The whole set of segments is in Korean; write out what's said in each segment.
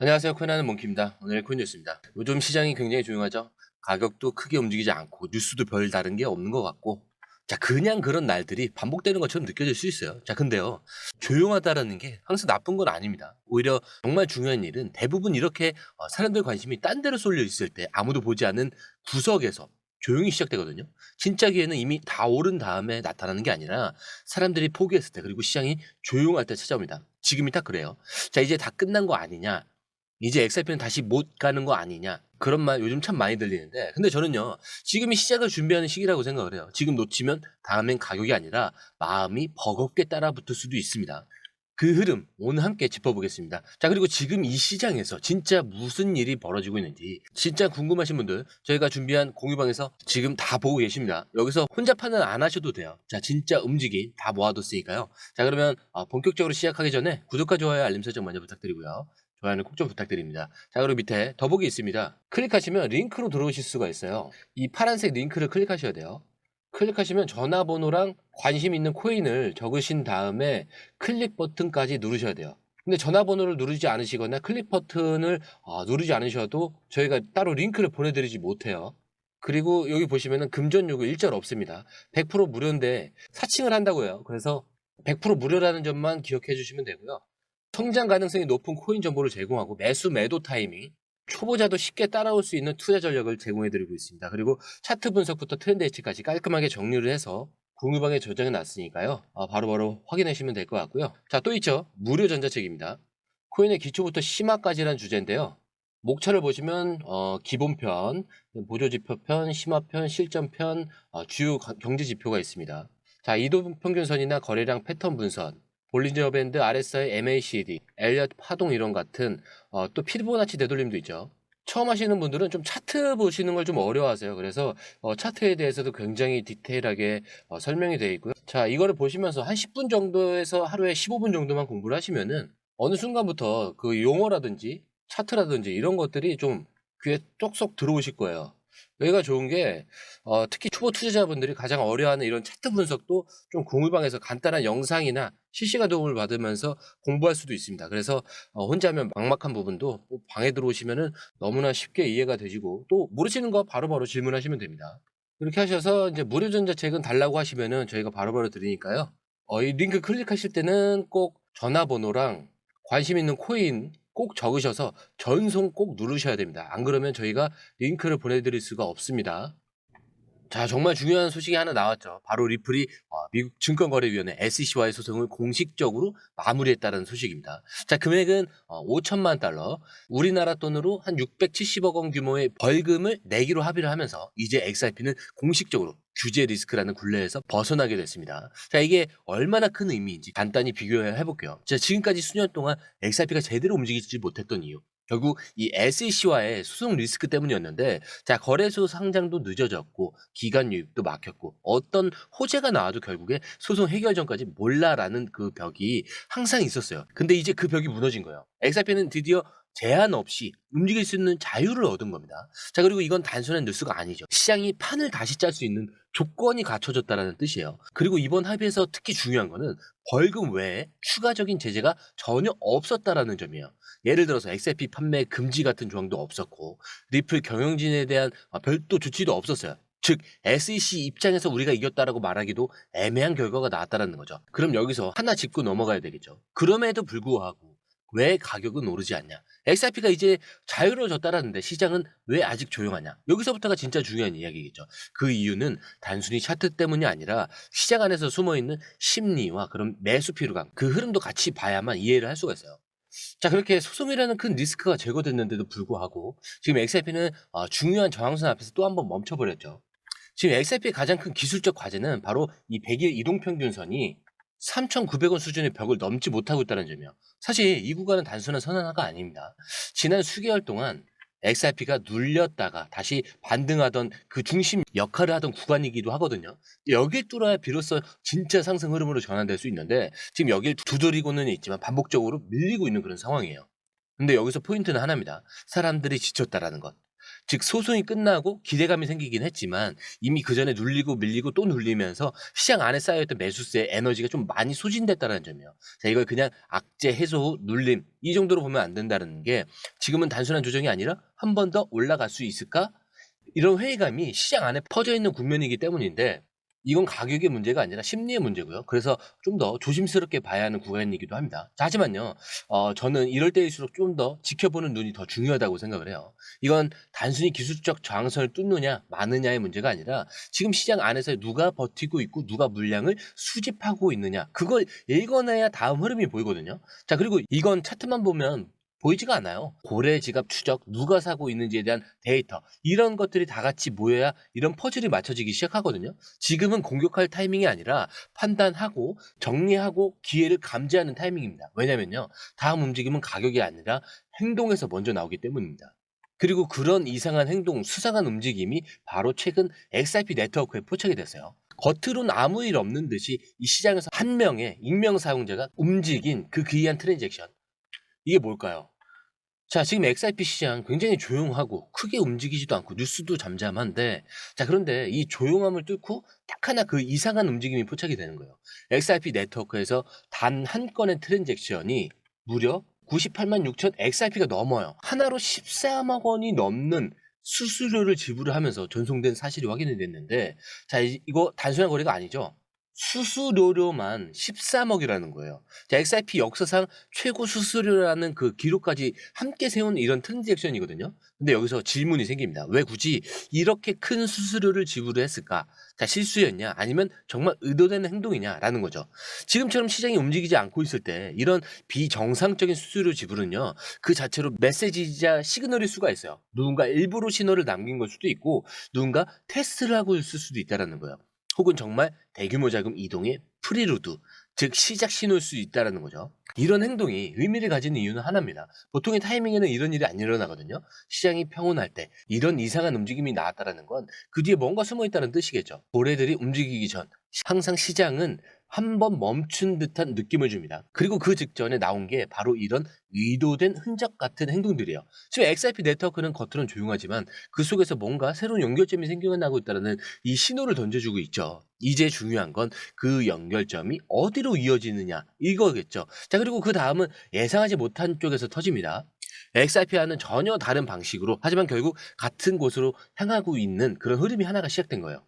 안녕하세요. 코인하는 몽키입니다. 오늘 코인 뉴스입니다. 요즘 시장이 굉장히 조용하죠. 가격도 크게 움직이지 않고 뉴스도 별 다른 게 없는 것 같고 자 그냥 그런 날들이 반복되는 것처럼 느껴질 수 있어요. 자 근데요 조용하다라는 게 항상 나쁜 건 아닙니다. 오히려 정말 중요한 일은 대부분 이렇게 어, 사람들 관심이 딴 데로 쏠려 있을 때 아무도 보지 않는 구석에서 조용히 시작되거든요. 진짜 기회는 이미 다 오른 다음에 나타나는 게 아니라 사람들이 포기했을 때 그리고 시장이 조용할 때 찾아옵니다. 지금이 딱 그래요. 자 이제 다 끝난 거 아니냐? 이제 XRP는 다시 못 가는 거 아니냐? 그런 말 요즘 참 많이 들리는데 근데 저는요 지금이 시작을 준비하는 시기라고 생각을 해요. 지금 놓치면 다음엔 가격이 아니라 마음이 버겁게 따라붙을 수도 있습니다. 그 흐름 오늘 함께 짚어보겠습니다. 자 그리고 지금 이 시장에서 진짜 무슨 일이 벌어지고 있는지 진짜 궁금하신 분들 저희가 준비한 공유방에서 지금 다 보고 계십니다. 여기서 혼자 판단 안 하셔도 돼요. 자 진짜 움직임 다 모아뒀으니까요. 자 그러면 어, 본격적으로 시작하기 전에 구독과 좋아요 알림 설정 먼저 부탁드리고요. 좋아요는 꼭 좀 부탁드립니다. 자 그리고 밑에 더보기 있습니다. 클릭하시면 링크로 들어오실 수가 있어요. 이 파란색 링크를 클릭하셔야 돼요. 클릭하시면 전화번호랑 관심 있는 코인을 적으신 다음에 클릭 버튼까지 누르셔야 돼요. 근데 전화번호를 누르지 않으시거나 클릭 버튼을 아, 누르지 않으셔도 저희가 따로 링크를 보내드리지 못해요. 그리고 여기 보시면은 금전 요구 일절 없습니다. 100% 무료인데 사칭을 한다고요. 그래서 100% 무료라는 점만 기억해 주시면 되고요. 성장 가능성이 높은 코인 정보를 제공하고 매수 매도 타이밍, 초보자도 쉽게 따라올 수 있는 투자 전략을 제공해 드리고 있습니다. 그리고 차트 분석부터 트렌드 예측까지 깔끔하게 정리를 해서 공유방에 저장해 놨으니까요. 아, 바로바로 확인하시면 될 것 같고요. 자, 또 있죠. 무료 전자책입니다. 코인의 기초부터 심화까지라는 주제인데요. 목차를 보시면 어, 기본편, 보조지표편, 심화편, 실전편, 어, 주요 가- 경제지표가 있습니다. 자, 이동평균선이나 거래량 패턴 분선, 볼린저 밴드, RSI, MACD, 엘리엇 파동 이론 같은 어, 또 피보나치 되돌림도 있죠. 처음 하시는 분들은 좀 차트 보시는 걸 좀 어려워하세요. 그래서 어, 차트에 대해서도 굉장히 디테일하게 어, 설명이 되어 있고요. 자, 이거를 보시면서 한 10분 정도에서 하루에 15분 정도만 공부를 하시면은 어느 순간부터 그 용어라든지 차트라든지 이런 것들이 좀 귀에 쪽쏙 들어오실 거예요. 여기가 좋은 게 어, 특히 초보 투자자분들이 가장 어려워하는 이런 차트 분석도 좀 공유방에서 간단한 영상이나 실시간 도움을 받으면서 공부할 수도 있습니다. 그래서 어, 혼자 하면 막막한 부분도 꼭 방에 들어오시면은 너무나 쉽게 이해가 되시고 또 모르시는 거 바로바로 질문하시면 됩니다. 이렇게 하셔서 이제 무료 전자책은 달라고 하시면은 저희가 바로바로 드리니까요. 어, 이 링크 클릭하실 때는 꼭 전화번호랑 관심 있는 코인 꼭 적으셔서 전송 꼭 누르셔야 됩니다. 안 그러면 저희가 링크를 보내드릴 수가 없습니다. 자, 정말 중요한 소식이 하나 나왔죠. 바로 리플이 어, 미국 증권거래위원회 SEC와의 소송을 공식적으로 마무리했다는 소식입니다. 자, 금액은 어, 5천만 달러, 우리나라 돈으로 한 670억 원 규모의 벌금을 내기로 합의를 하면서 이제 XRP는 공식적으로 규제 리스크라는 굴레에서 벗어나게 됐습니다. 자, 이게 얼마나 큰 의미인지 간단히 비교해 볼게요. 자, 지금까지 수년 동안 XRP가 제대로 움직이지 못했던 이유. 결국 이 SEC와의 소송 리스크 때문이었는데 자 거래소 상장도 늦어졌고 기간 유입도 막혔고 어떤 호재가 나와도 결국에 소송 해결 전까지 몰라라는 그 벽이 항상 있었어요. 근데 이제 그 벽이 무너진 거예요. XRP는 드디어 제한 없이 움직일 수 있는 자유를 얻은 겁니다. 자 그리고 이건 단순한 뉴스가 아니죠. 시장이 판을 다시 짤 수 있는 조건이 갖춰졌다는 뜻이에요. 그리고 이번 합의에서 특히 중요한 거는 벌금 외에 추가적인 제재가 전혀 없었다라는 점이에요. 예를 들어서 XRP 판매 금지 같은 조항도 없었고 리플 경영진에 대한 아, 별도 조치도 없었어요. 즉 SEC 입장에서 우리가 이겼다라고 말하기도 애매한 결과가 나왔다라는 거죠. 그럼 여기서 하나 짚고 넘어가야 되겠죠. 그럼에도 불구하고 왜 가격은 오르지 않냐? XRP가 이제 자유로워졌다라는데 시장은 왜 아직 조용하냐? 여기서부터가 진짜 중요한 이야기겠죠. 그 이유는 단순히 차트 때문이 아니라 시장 안에서 숨어 있는 심리와 그런 매수 피로감, 그 흐름도 같이 봐야만 이해를 할 수가 있어요. 자, 그렇게 소송이라는 큰 리스크가 제거됐는데도 불구하고 지금 XRP는 어, 중요한 저항선 앞에서 또 한 번 멈춰버렸죠. 지금 XRP의 가장 큰 기술적 과제는 바로 이 100일 이동평균선이 3,900원 수준의 벽을 넘지 못하고 있다는 점이에요. 사실 이 구간은 단순한 선언화가 아닙니다. 지난 수개월 동안 XRP가 눌렸다가 다시 반등하던 그 중심 역할을 하던 구간이기도 하거든요. 여길 뚫어야 비로소 진짜 상승 흐름으로 전환될 수 있는데 지금 여길 두드리고는 있지만 반복적으로 밀리고 있는 그런 상황이에요. 근데 여기서 포인트는 하나입니다. 사람들이 지쳤다라는 것. 즉 소송이 끝나고 기대감이 생기긴 했지만 이미 그 전에 눌리고 밀리고 또 눌리면서 시장 안에 쌓여있던 매수세의 에너지가 좀 많이 소진됐다는 점이에요. 자, 이걸 그냥 악재 해소 후 눌림 이 정도로 보면 안 된다는 게 지금은 단순한 조정이 아니라 한 번 더 올라갈 수 있을까? 이런 회의감이 시장 안에 퍼져 있는 국면이기 때문인데 이건 가격의 문제가 아니라 심리의 문제고요. 그래서 좀 더 조심스럽게 봐야 하는 구간이기도 합니다. 자, 하지만요, 어, 저는 이럴 때일수록 좀 더 지켜보는 눈이 더 중요하다고 생각을 해요. 이건 단순히 기술적 저항선을 뚫느냐, 마느냐의 문제가 아니라 지금 시장 안에서 누가 버티고 있고 누가 물량을 수집하고 있느냐, 그걸 읽어내야 다음 흐름이 보이거든요. 자, 그리고 이건 차트만 보면 보이지가 않아요. 고래 지갑 추적, 누가 사고 있는지에 대한 데이터, 이런 것들이 다 같이 모여야 이런 퍼즐이 맞춰지기 시작하거든요. 지금은 공격할 타이밍이 아니라 판단하고 정리하고 기회를 감지하는 타이밍입니다. 왜냐면요. 다음 움직임은 가격이 아니라 행동에서 먼저 나오기 때문입니다. 그리고 그런 이상한 행동, 수상한 움직임이 바로 최근 XRP 네트워크에 포착이 됐어요. 겉으론 아무 일 없는 듯이 이 시장에서 한 명의 익명 사용자가 움직인 그 기이한 트랜잭션. 이게 뭘까요? 자, 지금 XRP 시장 굉장히 조용하고 크게 움직이지도 않고 뉴스도 잠잠한데, 자, 그런데 이 조용함을 뚫고 딱 하나 그 이상한 움직임이 포착이 되는 거예요. XRP 네트워크에서 단 한 건의 트랜잭션이 무려 98만 6천 XRP가 넘어요. 하나로 13억 원이 넘는 수수료를 지불을 하면서 전송된 사실이 확인이 됐는데, 자, 이- 이거 단순한 거래가 아니죠. 수수료료만 13억이라는 거예요. 자, XRP 역사상 최고 수수료라는 그 기록까지 함께 세운 이런 트랜잭션이거든요. 근데 여기서 질문이 생깁니다. 왜 굳이 이렇게 큰 수수료를 지불을 했을까? 자, 실수였냐? 아니면 정말 의도된 행동이냐라는 거죠. 지금처럼 시장이 움직이지 않고 있을 때 이런 비정상적인 수수료 지불은요. 그 자체로 메시지이자 시그널일 수가 있어요. 누군가 일부러 신호를 남긴 걸 수도 있고 누군가 테스트를 하고 있을 수도 있다라는 거예요. 혹은 정말 대규모 자금 이동의 프리루드, 즉 시작 신호일 수 있다라는 거죠. 이런 행동이 의미를 가지는 이유는 하나입니다. 보통의 타이밍에는 이런 일이 안 일어나거든요. 시장이 평온할 때 이런 이상한 움직임이 나왔다라는 건 그 뒤에 뭔가 숨어 있다는 뜻이겠죠. 고래들이 움직이기 전 항상 시장은 한 번 멈춘 듯한 느낌을 줍니다. 그리고 그 직전에 나온 게 바로 이런 의도된 흔적 같은 행동들이에요. 지금 XRP 네트워크는 겉으로는 조용하지만 그 속에서 뭔가 새로운 연결점이 생겨나고 있다는 이 신호를 던져주고 있죠. 이제 중요한 건 그 연결점이 어디로 이어지느냐 이거겠죠. 자 그리고 그 다음은 예상하지 못한 쪽에서 터집니다. XRP와는 전혀 다른 방식으로 하지만 결국 같은 곳으로 향하고 있는 그런 흐름이 하나가 시작된 거예요.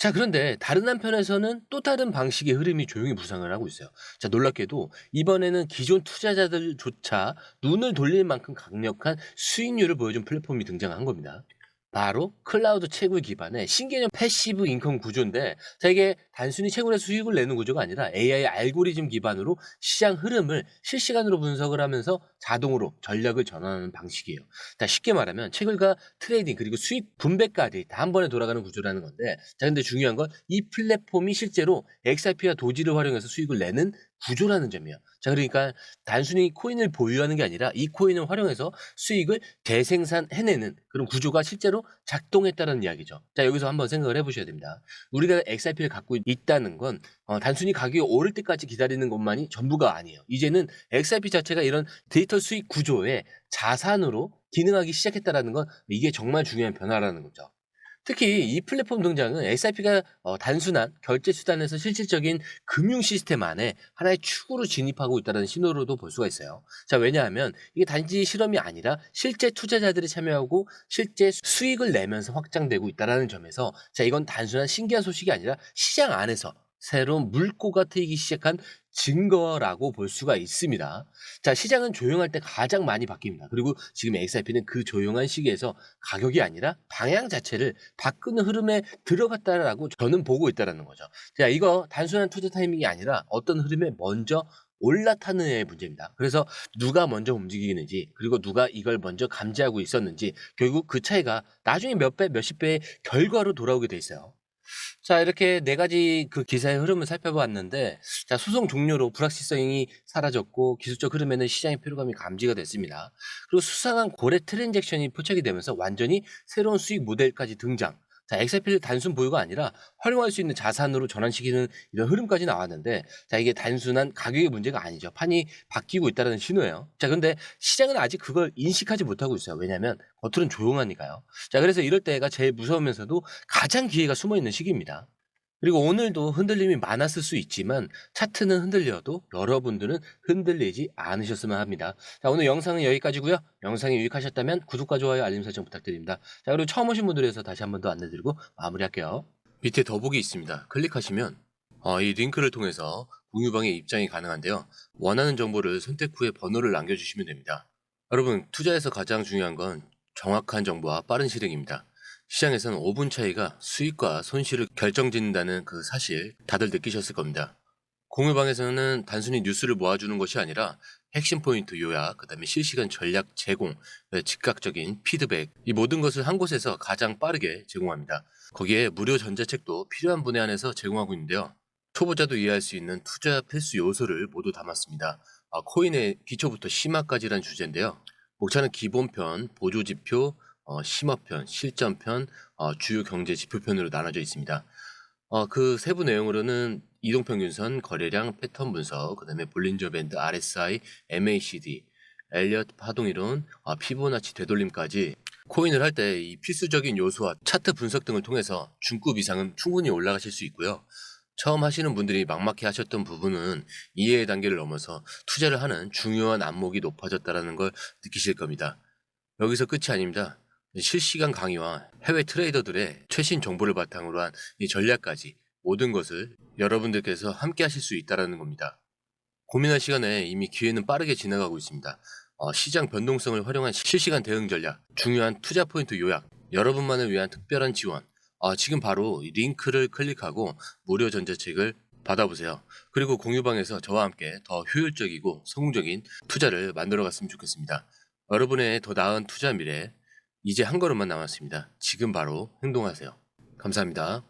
자 그런데 다른 한편에서는 또 다른 방식의 흐름이 조용히 부상을 하고 있어요. 자 놀랍게도 이번에는 기존 투자자들조차 눈을 돌릴 만큼 강력한 수익률을 보여준 플랫폼이 등장한 겁니다. 바로 클라우드 채굴 기반의 신개념 패시브 인컴 구조인데 자 이게 단순히 채굴의 수익을 내는 구조가 아니라 AI 알고리즘 기반으로 시장 흐름을 실시간으로 분석을 하면서 자동으로 전략을 전환하는 방식이에요. 자 쉽게 말하면 채굴과 트레이딩 그리고 수익 분배까지 다 한 번에 돌아가는 구조라는 건데 자 근데 중요한 건 이 플랫폼이 실제로 XRP와 도지를 활용해서 수익을 내는 구조라는 점이에요. 자 그러니까 단순히 코인을 보유하는 게 아니라 이 코인을 활용해서 수익을 재생산해내는 그런 구조가 실제로 작동했다는 이야기죠. 자 여기서 한번 생각을 해보셔야 됩니다. 우리가 XRP를 갖고 있다는 건 어, 단순히 가격이 오를 때까지 기다리는 것만이 전부가 아니에요. 이제는 XRP 자체가 이런 데이터 수익 구조의 자산으로 기능하기 시작했다라는 건 이게 정말 중요한 변화라는 거죠. 특히 이 플랫폼 등장은 XRP가 어, 단순한 결제 수단에서 실질적인 금융 시스템 안에 하나의 축으로 진입하고 있다는 신호로도 볼 수가 있어요. 자, 왜냐하면 이게 단지 실험이 아니라 실제 투자자들이 참여하고 실제 수익을 내면서 확장되고 있다는 점에서 자, 이건 단순한 신기한 소식이 아니라 시장 안에서 새로운 물꼬가 트이기 시작한 증거라고 볼 수가 있습니다. 자, 시장은 조용할 때 가장 많이 바뀝니다. 그리고 지금 XRP는 그 조용한 시기에서 가격이 아니라 방향 자체를 바꾸는 흐름에 들어갔다라고 저는 보고 있다는 거죠. 자, 이거 단순한 투자 타이밍이 아니라 어떤 흐름에 먼저 올라타느냐의 문제입니다. 그래서 누가 먼저 움직이는지 그리고 누가 이걸 먼저 감지하고 있었는지 결국 그 차이가 나중에 몇 배, 몇십 배의 결과로 돌아오게 돼 있어요. 자, 이렇게 네 가지 그 기사의 흐름을 살펴봤는데, 자, 소송 종료로 불확실성이 사라졌고, 기술적 흐름에는 시장의 피로감이 감지가 됐습니다. 그리고 수상한 고래 트랜잭션이 포착이 되면서 완전히 새로운 수익 모델까지 등장. 자, 엑셀필 단순 보유가 아니라 활용할 수 있는 자산으로 전환시키는 이런 흐름까지 나왔는데 자, 이게 단순한 가격의 문제가 아니죠. 판이 바뀌고 있다는 신호예요. 자, 근데 시장은 아직 그걸 인식하지 못하고 있어요. 왜냐하면 겉으로는 조용하니까요. 자, 그래서 이럴 때가 제일 무서우면서도 가장 기회가 숨어 있는 시기입니다. 그리고 오늘도 흔들림이 많았을 수 있지만 차트는 흔들려도 여러분들은 흔들리지 않으셨으면 합니다. 자, 오늘 영상은 여기까지고요. 영상이 유익하셨다면 구독과 좋아요, 알림 설정 부탁드립니다. 자, 그리고 처음 오신 분들에 서 다시 한 번 더 안내드리고 마무리할게요. 밑에 더보기 있습니다. 클릭하시면 어, 이 링크를 통해서 공유방에 입장이 가능한데요. 원하는 정보를 선택 후에 번호를 남겨주시면 됩니다. 여러분, 투자에서 가장 중요한 건 정확한 정보와 빠른 실행입니다. 시장에서는 5분 차이가 수익과 손실을 결정짓는다는 그 사실 다들 느끼셨을 겁니다. 공유방에서는 단순히 뉴스를 모아주는 것이 아니라 핵심 포인트 요약, 그 다음에 실시간 전략 제공, 네, 즉각적인 피드백, 이 모든 것을 한 곳에서 가장 빠르게 제공합니다. 거기에 무료 전자책도 필요한 분에 한해서 제공하고 있는데요. 초보자도 이해할 수 있는 투자 필수 요소를 모두 담았습니다. 아, 코인의 기초부터 심화까지란 주제인데요. 목차는 기본편, 보조지표, 어, 심화편, 실전편, 어, 주요 경제 지표편으로 나눠져 있습니다. 어, 그 세부 내용으로는 이동평균선, 거래량, 패턴 분석, 그 다음에 볼린저 밴드, RSI, MACD, 엘리엇 파동이론, 어, 피보나치 되돌림까지 코인을 할 때 이 필수적인 요소와 차트 분석 등을 통해서 중급 이상은 충분히 올라가실 수 있고요. 처음 하시는 분들이 막막해 하셨던 부분은 이해의 단계를 넘어서 투자를 하는 중요한 안목이 높아졌다는 걸 느끼실 겁니다. 여기서 끝이 아닙니다. 실시간 강의와 해외 트레이더들의 최신 정보를 바탕으로 한 이 전략까지 모든 것을 여러분들께서 함께 하실 수 있다는 겁니다. 고민할 시간에 이미 기회는 빠르게 지나가고 있습니다. 어, 시장 변동성을 활용한 실시간 대응 전략, 중요한 투자 포인트 요약, 여러분만을 위한 특별한 지원. 어, 지금 바로 이 링크를 클릭하고 무료 전자책을 받아보세요. 그리고 공유방에서 저와 함께 더 효율적이고 성공적인 투자를 만들어 갔으면 좋겠습니다. 여러분의 더 나은 투자 미래, 이제 한 걸음만 남았습니다. 지금 바로 행동하세요. 감사합니다.